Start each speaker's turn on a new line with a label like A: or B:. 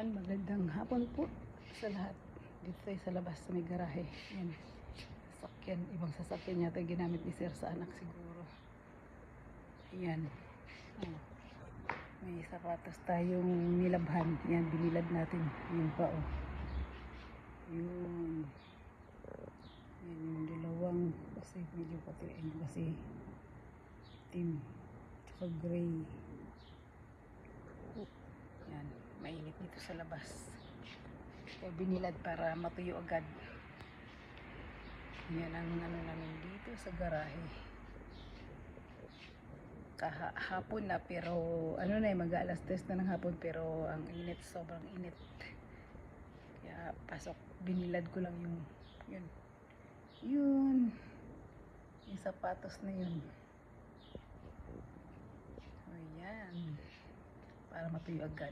A: Yan, magandang hapon po sa lahat. Dito tayo sa labas sa may garahe. Yan, sasakyan. Ibang sasakyan yata ginamit ni Sir sa anak siguro. Yan. Oh. May sapatos tayong nilabhan. Yan, binilad natin. Yun pa oh. Yun. Yan yung dalawang kasi medyo pati ayun kasi team tsaka gray. Yan, mainit dito sa labas. Kaya binilad para matuyo agad. Yan ang ano namin dito sa garahe. Kahapon na pero ano na eh, mag alas 3 na ng hapon pero ang init, sobrang init. Kaya pasok, binilad ko lang yung yun. Yun. Yung sapatos na yun. Ayan. Para matuyo agad.